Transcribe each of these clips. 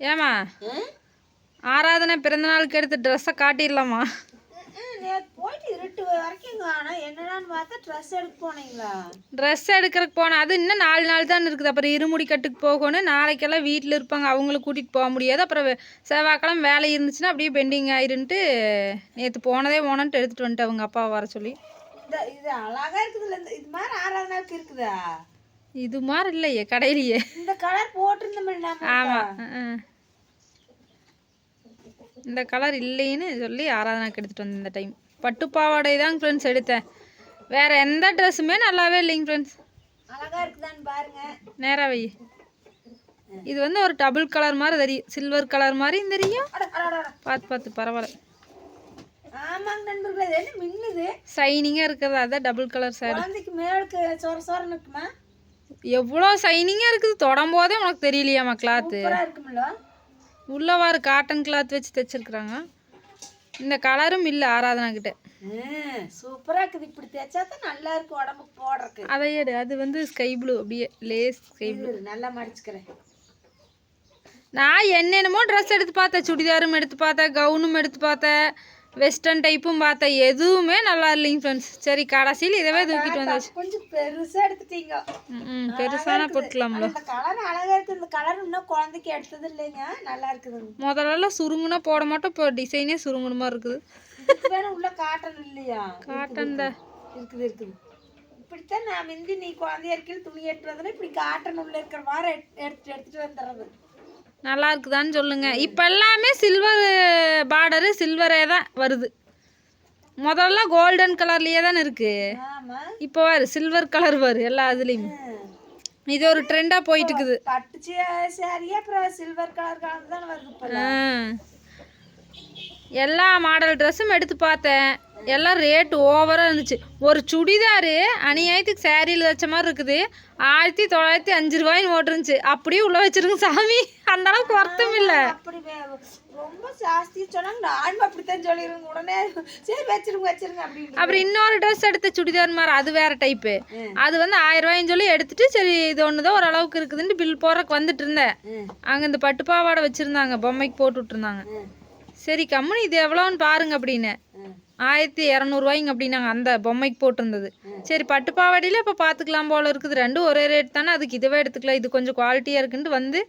ஏமா ஆராதனை பிறந்த நாளுக்கு எடுத்த ட்ரெஸ்ஸை காட்டிடலாமா போயிட்டு இருட்டு வரைக்கும் காணோம். என்னடான்னு பார்த்தா ட்ரெஸ் எடுக்க போனீங்களா? ட்ரெஸ் எடுக்கிறதுக்கு போனேன். அது இன்னும் நாலு நாள் தான் இருக்குது. அப்புறம் இருமுடி கட்டுக்கு போகணும். நாளைக்கெல்லாம் வீட்டில் இருப்பாங்க. அவங்கள கூட்டிகிட்டு போக முடியாது. அப்புறம் செவ்வாய்க்கிழமை வேலை இருந்துச்சுன்னா அப்படியே பெண்டிங் ஆயிருன்ட்டு நேற்று போனதே போனன்ட்டு எடுத்துகிட்டு வந்துட்டு அவங்க அப்பா வர சொல்லி. இந்த இது அழகா இருக்குதுல்ல. இந்த இது மாதிரி ஆறாவதுனாக்கு இருக்குதா? இது மாதிரி இல்லையே கடையிலையே. இந்த கலர் போட்டிருந்தோம் ஆமாம் இந்த கலர் இல்லைன்னு சொல்லி ஆராதனாக்கு எடுத்துகிட்டு வந்தேன் இந்த டைம் பட்டு பாவாடை தான் ஃப்ரெண்ட்ஸ் எடுத்தேன். வேறு எந்த ட்ரெஸ்ஸுமே நல்லாவே இல்லைங்க ஃப்ரெண்ட்ஸ் அழகா இருக்குதான்னு பாருங்க. நேராக வை. இது வந்து ஒரு டபுள் கலர் மாதிரி தெரியும். சில்வர் கலர் மாதிரியும் தெரியும். பார்த்து பார்த்து பரவாயில்ல. ஆமாங்க நண்பர்களே இது என்ன மின்னுது? ஷைனிங்காக இருக்கிறது அதான் டபுள் கலர் சாரி குழந்தைக்கு மேலுக்கு சொர சொரன்னு இருக்குமா? எவ்வளோ ஷைனிங்காக இருக்குது? தொடும் போதே உனக்கு தெரியலையாம்மா கிளாத்து இருக்குமில்ல உள்ளவாறு காட்டன் கிளாத் வச்சு தைச்சிருக்குறாங்க. இந்த கலரும் இல்லை ஆராதனா கிட்ட. ம், சூப்பரா இருக்குது. இப்படி தைச்சா தான் நல்லா இருக்கு உடம்புக்கு போடுறதுக்கு. அதை எடு. அது வந்து ஸ்கை ப்ளூ அப்படியே லேஸ் ஸ்கை ப்ளூ நல்லா மடிச்சுக்கிறேன். நான் என்னென்னமோ ட்ரெஸ் எடுத்து பார்த்தேன். சுடிதாரும் எடுத்து பார்த்தேன். கவுனும் எடுத்து பார்த்தேன். வெஸ்டர்ன் டைப்பும் பார்த்தேன் எதுவுமே நல்லா இல்லைங்க ஃப்ரெண்ட்ஸ் சரி கடைசியில் இதவே தூக்கிட்டு வந்தாச்சு. கொஞ்சம் பெருசா எடுத்துட்டீங்க. ம் பெருசான போட்டுக்கலாம்ல கலர் அழகா இருக்கு இந்த கலர் இன்னும் குழந்தைக்கு எடுத்தது இல்லைங்க. நல்லா இருக்குதுங்க முதல்லலாம் சுருங்குனா போட மாட்டோம். இப்போ டிசைனே சுருங்குன மாதிரி இருக்குது. வேணும் உள்ள காட்டன் இல்லையா? காட்டன் தான். இருக்குது இருக்குது இப்படித்தான் நான் முந்தி நீ குழந்தைய இருக்கையில் துணி எடுத்து வந்தேன்னா இப்படி காட்டன் உள்ள இருக்கிற மாதிரி எடுத்து எடுத்து எடுத்துட்டு வந்துடுறது. நல்லா இருக்குதான்னு சொல்லுங்க. இப்போ எல்லாமே சில்வர் பார்டரு சில்வரே தான் வருது. முதல்ல கோல்டன் கலர்லேயே தானே இருக்கு. ஆமா. இப்போ வரு சில்வர் கலர் வரு எல்லா இதுலேயுமே. இது ஒரு ட்ரெண்டாக போயிட்டு இருக்குது. எல்லா மாடல் ட்ரெஸ்ஸும் எடுத்து பார்த்தேன். எல்லாம் ரேட் ஓவராக இருந்துச்சு. ஒரு சுடிதாரு அநியாயத்துக்கு சேரீயில் வச்ச மாதிரி இருக்குது. ஆயிரத்தி தொள்ளாயிரத்தி அஞ்சு ரூபாயின்னு ஓட்டுருந்துச்சு. அப்படியே உள்ள வச்சிருங்க சாமி. அந்த அளவுக்கு வருத்தம் இல்லை. ரொம்ப ஜாஸ்தி சொன்னாங்க நானும் அப்படித்தான் சொல்லிடுங்க உடனே சரி வச்சிருங்க வச்சிருங்க அப்படின்னு அப்புறம் இன்னொரு ட்ரெஸ் எடுத்த சுடிதார் மாதிரி அது வேற டைப்பு அது வந்து ஆயிரம் ரூபாய்ன்னு சொல்லி எடுத்துட்டு சரி இது ஒன்று தான் ஓரளவுக்கு இருக்குதுன்ட்டு பில் போடுறக்கு வந்துட்டு இருந்தேன். அங்கே இந்த பட்டு பாவாடை வச்சுருந்தாங்க. பொம்மைக்கு போட்டு விட்டுருந்தாங்க. சரி கம்முனு இது எவ்வளோன்னு பாருங்க அப்படின்னு. ஆயிரத்தி இரநூறுவாய்ங்க அப்படின்னாங்க. அந்த பொம்மைக்கு போட்டிருந்தது. சரி பட்டு பாவாடையில இப்போ பார்த்துக்கலாம் போல இருக்குது. ரெண்டும் ஒரே ரேட் தானே? அதுக்கு இதுவே எடுத்துக்கலாம். இது கொஞ்சம் குவாலிட்டியாக இருக்குன்ட்டு வந்து.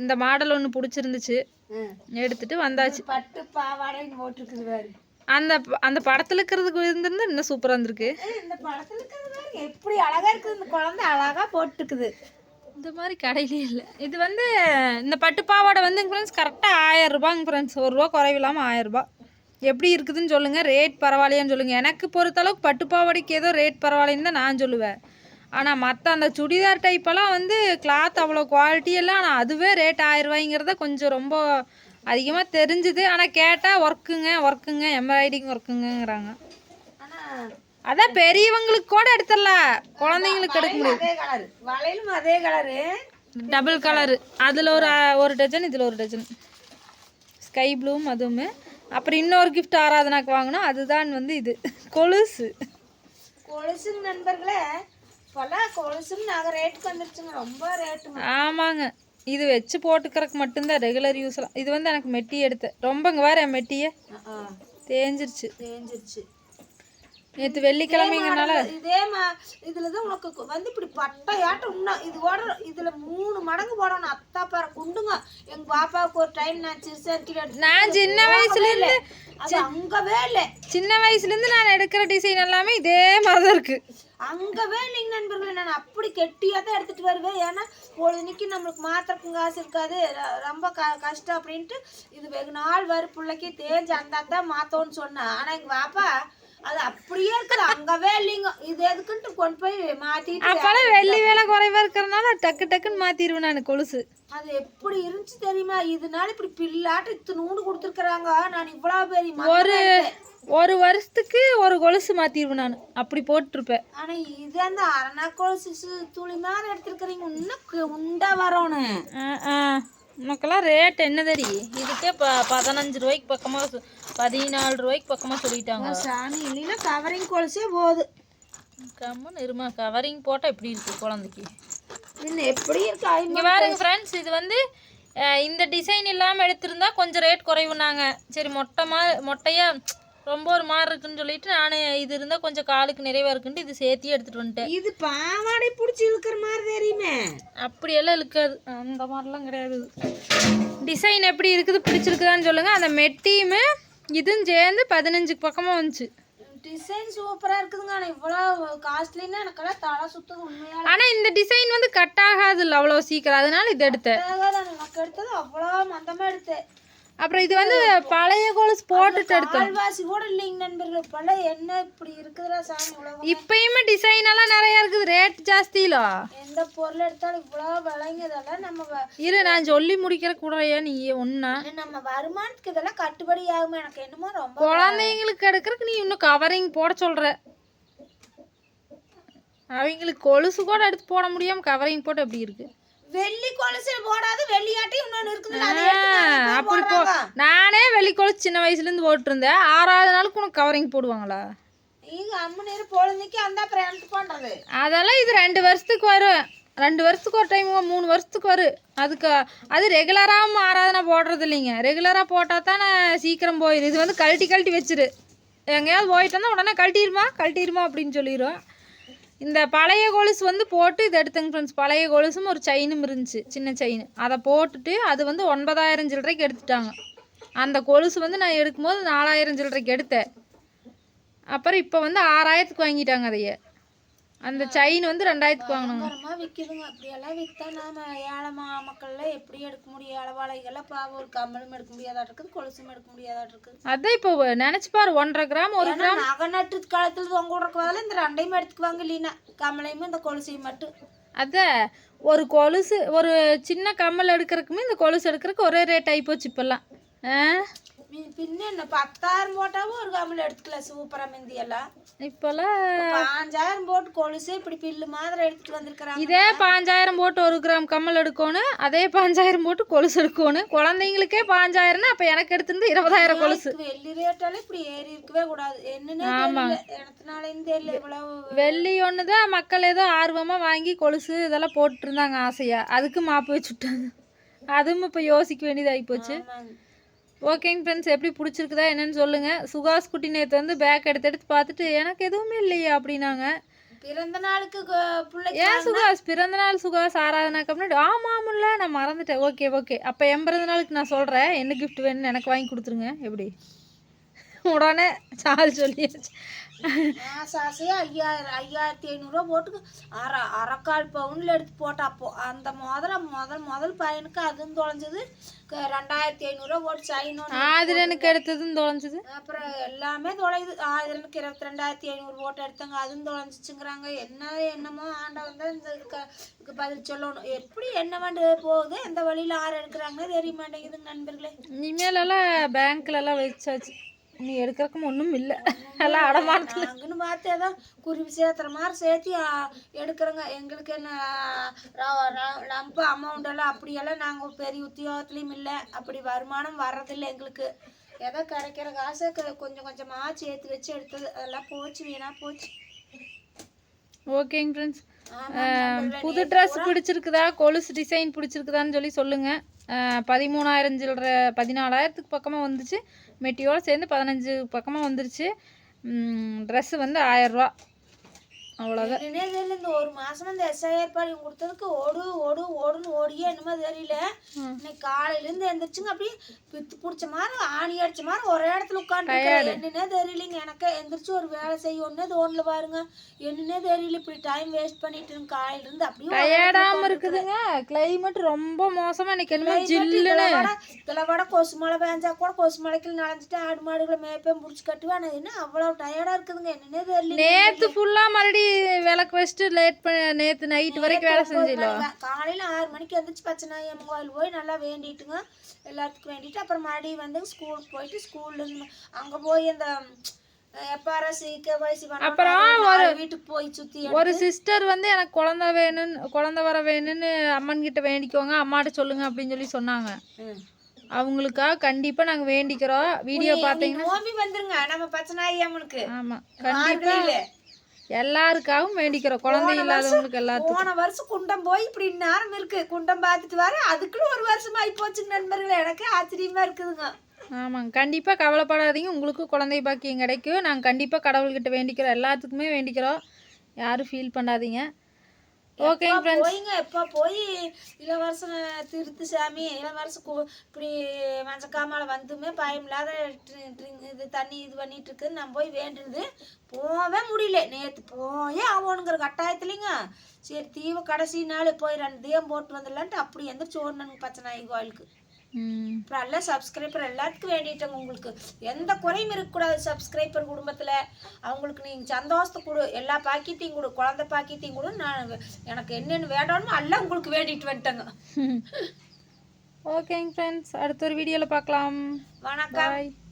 இந்த மாடல் ஒன்று பிடிச்சிருந்துச்சு. எடுத்துட்டு வந்தாச்சு. பட்டு பாவாடைன்னு போட்டிருக்குது அந்த அந்த படத்தில் இருக்கிறதுக்கு இருந்திருந்தா இன்னும் சூப்பராக இருந்திருக்கு. இந்த படத்துல இருக்கிறது எப்படி அழகா இருக்குது இந்த குழந்தை அழகா போட்டுருக்குது இந்த மாதிரி கடையிலே இல்லை. இது வந்து இந்த பட்டு பாவாடை வந்து ஃப்ரெண்ட்ஸ் கரெக்டாக ஆயிரம் ரூபாங்க ஃப்ரெண்ட்ஸ் ஒரு ரூபா குறைவில்லாமல் ஆயிரம் ரூபாய் எப்படி இருக்குதுன்னு சொல்லுங்கள் ரேட் பரவாயில்லையான்னு சொல்லுங்கள் எனக்கு பொறுத்தளவுக்கு பட்டு பாவாடைக்கு ஏதோ ரேட் பரவாயில்லைன்னு தான் நான் சொல்லுவேன். ஆனால் மற்ற அந்த சுடிதார் டைப்பெல்லாம் வந்து கிளாத் அவ்வளோ குவாலிட்டி எல்லாம் ஆனால் அதுவே ரேட் ஆயிரம் ரூபாய்ங்கிறத கொஞ்சம் ரொம்ப அதிகமாக தெரிஞ்சுது. ஆனால் கேட்டால் ஒர்க்குங்க ஒர்க்குங்க எம்ப்ராய்டிங் ஒர்க்குங்கிறாங்க அதான் பெரியவங்களுக்கு கூட எடுத்துடலாம் குழந்தைங்களுக்கு எடுக்க முடியாது. அதே கலர் வளையலும் அதே கலரு டபுள் கலரு அதில் ஒரு ஒரு டஜன் இதில் ஒரு டஜன் ஸ்கை ப்ளூவும் அதுவுமே. அப்புறம் இன்னொரு கிஃப்ட் ஆராதனாக்கு வாங்கினோம் அதுதான் வந்து இது. கொலுசு. கொலுசுங்க நண்பர்களே இப்போல்லாம் கொலுசும் நாங்கள் ரேட்டுக்கு வந்துருச்சுங்க ரொம்ப ரேட்டுங்க ஆமாங்க. இது வச்சு போட்டுக்கிறதுக்கு மட்டும்தான் ரெகுலர் யூஸ்லாம் இது வந்து எனக்கு மெட்டி எடுத்தேன். ரொம்பங்க வேற என் மெட்டியே தேஞ்சிருச்சு. தேஞ்சிருச்சு. நேற்று வெள்ளிக்கிழமைங்கனால இதே இதுல தான் உனக்கு வந்து இப்படி பட்டையாட்டம் இன்னும் இது ஓட இதுல மூணு மடங்கு போடணும். அத்தா பாரு குண்டுங்க. எங்க பாப்பாவுக்கு ஒரு டைம் நான் சிறுசா நான் சின்ன வயசுலேருந்து அது அங்கவே இல்லை. சின்ன வயசுலேருந்து நான் எடுக்கிற டிசைன் எல்லாமே இதே மாதிரி தான் இருக்குது அங்கவே இல்லைங்க நண்பர்களே நான் அப்படி கெட்டியாக தான் எடுத்துட்டு வருவேன். ஏன்னா பொழுதுனிக்கு நம்மளுக்கு மாத்திரக்கும் காசு இருக்காது. ரொம்ப க கஷ்டம் அப்படின்ட்டு இது வெகு நாள் வரும். பிள்ளைக்கு தேஞ்சு அந்த அந்த மாத்தோன்னு சொன்னேன். ஆனா எங்க பாப்பா அது அப்படியே இருக்குது. அங்கவே இல்லைங்க. இது எதுக்குன்ட்டு கொண்டு போய் மாத்திட்டு அப்போல்லாம் வெள்ளி வேலை குறைவா இருக்கிறனால டக்கு டக்குன்னு மாற்றிடுவேன் நான் கொலுசு. அது எப்படி இருந்துச்சு தெரியுமா? இதனால இப்படி பில்லாட்டு இத்தனூண்டு கொடுத்துருக்குறாங்க. நான் இவ்வளவு பெரிய ஒரு ஒரு வருஷத்துக்கு ஒரு கொலுசு மாற்றிடுவேன் நான். அப்படி போட்டிருப்பேன். ஆனா இது அந்த அரணா கொலுசு துளி மாதிரி எடுத்துருக்குறீங்க. இன்னும் உண்டா வரணும். உனக்கெல்லாம் ரேட் என்ன தெரியும் இதுக்கே ப பதினஞ்சு ரூபாய்க்கு பக்கமாக பதினாலு ரூபாய்க்கு பக்கமாக சொல்லிட்டாங்க. சாமி இல்லைன்னா கவரிங் கொலுசே போகுது. கம்மன் இருமா கவரிங் போட்டால் எப்படி இருக்கு குழந்தைக்கு? இன்னும் எப்படி இருக்கு? இங்கே பாருங்க ஃப்ரெண்ட்ஸ் இது வந்து இந்த டிசைன் இல்லாமல் எடுத்திருந்தா கொஞ்சம் ரேட் குறைவுனாங்க. சரி மொட்டை மா மொட்டையாக ரொம்ப ஒரு மாதிரி இருக்குன்னு சொல்லிட்டு நான் இது இருந்தால் கொஞ்சம் காலுக்கு நிறைவாக இருக்குன்ட்டு இது சேர்த்தியே எடுத்துகிட்டு வந்துட்டேன். இது பாவாடை பிடிச்சி இழுக்கிற மாதிரி தெரியுமே. அப்படியெல்லாம் இருக்காது அந்த மாதிரிலாம் கிடையாது. டிசைன் எப்படி இருக்குது பிடிச்சிருக்குதான்னு சொல்லுங்கள் அந்த மெட்டியுமே இதுவும் சேர்ந்து பதினஞ்சு பக்கமாக வந்துச்சு. டிசைன் சூப்பரா இருக்குதுங்க. ஆனா இவ்வளோ காஸ்ட்லின்னா எனக்கெல்லாம் தலை சுத்தது உண்மையால ஆனால் இந்த டிசைன் வந்து கட் ஆகாதுல்ல அவ்வளோ சீக்கிரம். அதனால இது எடுத்தேன். ஆகாது. எனக்கு எடுத்தது அவ்வளோ மந்தமா எடுத்தேன். அப்புறம் இது வந்து பழைய கொலுசு போட்டுட்டு எடுத்தோம். கால்வாசி கூட இல்லைங்க நண்பர்கள் இப்பெல்லாம் என்ன இப்படி இருக்குதுடா சாமி உலகம். இப்பயுமே டிசைன் எல்லாம் நிறைய இருக்குது ரேட் ஜாஸ்தியிலோ எந்த பொருள் எடுத்தாலும் இவ்வளோ விலைங்க இதெல்லாம் நம்ம இரு நான் சொல்லி முடிக்கிற கூடயா நீ ஒன்னா நம்ம வருமானத்துக்கு இதெல்லாம் கட்டுப்படி ஆகுமா எனக்கு என்னமோ ரொம்ப குழந்தைங்களுக்கு எடுக்கிறதுக்கு நீ இன்னும் கவரிங் போட சொல்ற. அவங்களுக்கு கொலுசு கூட எடுத்து போட முடியாம கவரிங் போட்டு எப்படி இருக்கு? வெள்ளி கொலுசு போடாது வெள்ளியாட்டி நிறைய பேர் அப்படி போ. நானே வெளி கொலுசு சின்ன வயசுல இருந்து போட்டிருந்தேன். ஆறாவது நாளுக்கு உனக்கு கவரிங் போடுவாங்களா? அதெல்லாம் இது ரெண்டு வருஷத்துக்கு வரும் ரெண்டு வருஷத்துக்கு ஒரு டைம் மூணு வருஷத்துக்கு வரும் அதுக்கு அது ரெகுலராக ஆராதனை போடுறது இல்லைங்க. ரெகுலராக போட்டால் தானே சீக்கிரம் போயிடும் இது வந்து கழட்டி கழட்டி வச்சிரு. எங்கேயாவது போயிட்டு வந்தால் உடனே கழட்டிடுமா கழட்டிடுமா அப்படின்னு சொல்லிடும் இந்த பழைய கொலுசு வந்து போட்டு இது எடுத்தேங்க ஃப்ரெண்ட்ஸ் பழைய கொலுசும் ஒரு செயினும் இருந்துச்சு சின்ன செயின் அதை போட்டுட்டு அது வந்து ஒன்பதாயிரம் சில்லறைக்கு எடுத்துட்டாங்க. அந்த கொலுசு வந்து நான் எடுக்கும்போது நாலாயிரம் சில்லறைக்கு எடுத்தேன். அப்புறம் இப்போ வந்து ஆறாயிரத்துக்கு வாங்கிட்டாங்க அதையே. அந்த செயின் வந்து ரெண்டாயிரத்துக்கு வாங்கினாங்க. பயங்கரமா விக்குதுங்க. அப்படியெல்லாம் வித்தா நாம ஏழை மா மக்கள்ல எப்படி எடுக்க முடியும்? ஏழைவாழைகள்லாம் பாவம் ஒரு கம்மலும் எடுக்க முடியாதா இருக்குது கொலுசும் எடுக்க முடியாதா இருக்குது. அதான் இப்போ நினச்சி பாரு ஒன்றரை கிராம் ஒரு ஏன்னா நகை நட்டு காலத்துல விடுறக்கு பதிலா இந்த ரெண்டையும் எடுத்துக்குவாங்க இல்லைன்னா கம்மலையும் இந்த கொலுசையும் மட்டும். அதான் ஒரு கொலுசு ஒரு சின்ன கம்மல் எடுக்கிறதுக்குமே இந்த கொலுசு எடுக்கிறதுக்கு ஒரே ரேட் ஆகிப்போச்சு இப்போல்லாம். ஆ? பின்ன என்ன பத்தாயிரம் போட்டாவும் ஒரு கம்மல் எடுத்துக்கலாம் சூப்பரா மிந்தி எல்லாம். இப்போல்லாம் பாஞ்சாயிரம் போட்டு கொலுசு இப்படி பில்லு மாதிரி எடுத்துட்டு வந்திருக்கிறாங்க. இதே பாஞ்சாயிரம் போட்டு ஒரு கிராம் கம்மல் எடுக்கணும் அதே பாஞ்சாயிரம் போட்டு கொலுசு எடுக்கணும். குழந்தைங்களுக்கே பாஞ்சாயிரம்னா அப்போ எனக்கு எடுத்திருந்து இருபதாயிரம் கொலுசு. வெள்ளி ரேட்டால இப்படி ஏறி இருக்கவே கூடாது. என்னன்னே தெரியல எனத்தினாலேயும் தெரியல இவ்வளவு. வெள்ளி ஒன்று தான் மக்கள் ஏதோ ஆர்வமாக வாங்கி கொலுசு இதெல்லாம் போட்டுருந்தாங்க ஆசையாக அதுக்கு மாப்பு வச்சு விட்டாங்க அதுவும் இப்போ யோசிக்க வேண்டியதாகி போச்சு. ஓகேங்க ஃப்ரெண்ட்ஸ் எப்படி பிடிச்சிருக்குதா என்னன்னு சொல்லுங்கள் சுகாஸ் குட்டி நேற்று வந்து பேக் எடுத்து எடுத்து பார்த்துட்டு எனக்கு எதுவுமே இல்லையே அப்படின்னாங்க. பிறந்த நாளுக்கு ஏன் சுகாஸ் பிறந்த நாள் சுகாஸ் ஆராதனாக்கு முன்னாடி ஆமாம்ல நான் மறந்துட்டேன். ஓகே ஓகே அப்போ என் பிறந்த நாளுக்கு நான் சொல்கிறேன் என்ன gift வேணும்னு எனக்கு வாங்கி கொடுத்துருங்க. எப்படி? உடனே சால் சொல்லியாச்சு. மாசம் ஆசையா ஐயாயிரம் ஐயாயிரத்தி ஐநூறுரூவா போட்டு அரை அரைக்கால் பவுனில் எடுத்து போட்டா அப்போ அந்த முதல்ல முதல் முதல் பையனுக்கு அதுவும் தொலைஞ்சது. ரெண்டாயிரத்தி ஐநூறுரூவா போட்டு சைனோன்னு ஆதிரனுக்கு எடுத்ததும் தொலைஞ்சது. அப்புறம் எல்லாமே தொலையுது. ஆயிரனுக்கு இருபத்தி ரெண்டாயிரத்தி ஐநூறு போட்டு எடுத்தாங்க. அதுவும் தொலைஞ்சிச்சுங்கிறாங்க. என்ன என்னமோ ஆண்டவன் தான் இந்த பதில் சொல்லணும். எப்படி என்ன வேண்டு போகுது? எந்த வழியில் ஆறு எடுக்கிறாங்கன்னு தெரிய மாட்டேங்குதுங்க நண்பர்களே. இனிமேலெல்லாம் பேங்க்லலாம் வச்சாச்சு. நீ எடுக்கிறக்கும் ஒன்றும் இல்லை. எல்லாம் அடமானத்தில் நாங்கன்னு பார்த்து ஏதோ குருவி சேர்த்துற மாதிரி சேர்த்து எடுக்கிறோங்க. எங்களுக்கு என்ன ரொம்ப அமௌண்ட் எல்லாம் அப்படியெல்லாம் நாங்கள் பெரிய உத்தியோகத்துலேயும் இல்லை. அப்படி வருமானம் வர்றதில்லை எங்களுக்கு. ஏதோ கிடைக்கிற காசை கொஞ்சம் கொஞ்சமாக சேர்த்து வச்சு எடுத்தது. அதெல்லாம் போச்சு வீணா போச்சு. ஓகேங்க ஃப்ரெண்ட்ஸ் புது ட்ரெஸ் பிடிச்சிருக்குதா? கொலுசு டிசைன் பிடிச்சிருக்குதான்னு சொல்லி சொல்லுங்கள் பதிமூணாயிரம் சில்லற பதினாலாயிரத்துக்கு பக்கமாக வந்துச்சு. மெட்டியோடு சேர்ந்து பதினஞ்சு பக்கமாக வந்துருச்சு. ட்ரெஸ்ஸு வந்து ஆயரூவா அவ்வளோதான். இந்த ஒரு மாசமா இந்த எஸ்ஐஆர் பாடி கொடுத்ததுக்கு ஓடு ஓடு ஓடுன்னு ஓடியே என்னமோ தெரியல. இன்னைக்கு காலையில இருந்து எந்திரிச்சுங்க அப்படியே பித்து பிடிச்ச மாதிரி ஆணி அடிச்ச மாதிரி ஒரே இடத்துல உட்காந்து என்னன்னே தெரியலைங்க. எனக்கு எந்திரிச்சு ஒரு வேலை செய்யணும்னே தோணல பாருங்க. என்னன்னே தெரியல. இப்படி டைம் வேஸ்ட் பண்ணிட்டு இருந்து காலையில இருந்து அப்படியே இருக்குதுங்க. கிளைமேட் ரொம்ப மோசமாக இன்னைக்கு என்னமோ ஜில்லுன்னு. இதுல வட கொசு மழை பெஞ்சா கூட கொசு மலைக்கு நனைஞ்சிட்டு ஆடு மாடுகளை மேய்ப்பேன் முடிச்சு கட்டுவேன். என்ன அவ்வளவு டயர்டா இருக்குதுங்க. என்னன்னே தெரியல நேற்று ஃபுல்லாக மறுபடி விளக்கு வச்சுட்டு லேட் பண்ண நேற்று நைட்டு வரைக்கும் வேலை செஞ்சிடல நான் காலையில ஆறு மணிக்கு எந்திரிச்சு பச்சைநாயம்மன் கோயில் போய் நல்லா வேண்டிட்டுங்க எல்லாத்துக்கும் வேண்டிட்டு அப்புறம் மறுபடியும் வந்து ஸ்கூலுக்கு போயிட்டு ஸ்கூல்ல இருந்து அங்க போய் அந்த ஒரு சிஸ்டர் வந்து எனக்கு குழந்தை வேணும்னு குழந்தை வர வேணும்னு அம்மன் கிட்ட வேண்டிக்கோங்க அம்மாட்ட சொல்லுங்க அப்படின்னு சொல்லி சொன்னாங்க. அவங்களுக்காக கண்டிப்பாக நாங்கள் வேண்டிக்கிறோம். வீடியோ பார்த்தீங்கன்னா நோம்பி வந்துருங்க நம்ம பச்சைநாயம்மனுக்கு ஆமாம் மார்கழியில. எல்லாருக்காகவும் வேண்டிக்கிறோம். குழந்தை இல்லாதவங்களுக்கு எல்லாத்துக்கும். போன வருஷம் குண்டம் போய் இப்படி நேரம் இருக்கு. குண்டம் பார்த்துட்டு வர அதுக்குள்ள ஒரு வருஷம் ஆகி போச்சுங்க நண்பர்களே. எனக்கு ஆச்சரியமா இருக்குதுங்க. ஆமாங்க. கண்டிப்பாக கவலைப்படாதீங்க. உங்களுக்கு குழந்தை பாக்கியம் கிடைக்கும். நாங்கள் கண்டிப்பாக கடவுள்கிட்ட வேண்டிக்கிறோம். எல்லாத்துக்குமே வேண்டிக்கிறோம். யாரும் ஃபீல் பண்ணாதீங்க. ஓகேங்க ஃப்ரெண்ட்ஸ் போயிங்க எப்போ போய் இளவரசனை திருத்து சாமி. இளவரசன் கு- இப்படி மஞ்சக்காமலை வந்துமே பயம் இல்லாத இது தண்ணி இது பண்ணிட்டு இருக்குன்னு நான் போய் வேண்டுனது போகவே முடியல. நேற்று போயே ஆகணுங்கிற கட்டாயத்துலிங்க. சரி தீவு கடைசி நாள் போய் ரெண்டு தீபம் போட்டு வந்துடலான்ட்டு அப்படி எந்திரிச்சு ஓடணுங்க பச்சை நாய் கோயிலுக்கு. அப்புறம் எல்லாம் சப்ஸ்கிரைபர் எல்லாத்துக்கும் வேண்டிட்டேங்க உங்களுக்கு. எந்த குறையும் இருக்கக்கூடாது சப்ஸ்கிரைபர் குடும்பத்தில். அவங்களுக்கு நீங்கள் சந்தோஷத்தை கொடு. எல்லா பாக்கியத்தையும் கொடு. குழந்தை பாக்கியத்தையும் கொடு. நான் எனக்கு என்னென்னு வேண்டாமோ எல்லாம் உங்களுக்கு வேண்டிட்டு வந்துட்டேங்க. ஓகேங்க ஃப்ரெண்ட்ஸ் அடுத்த ஒரு வீடியோவில் பார்க்கலாம் வணக்கம்.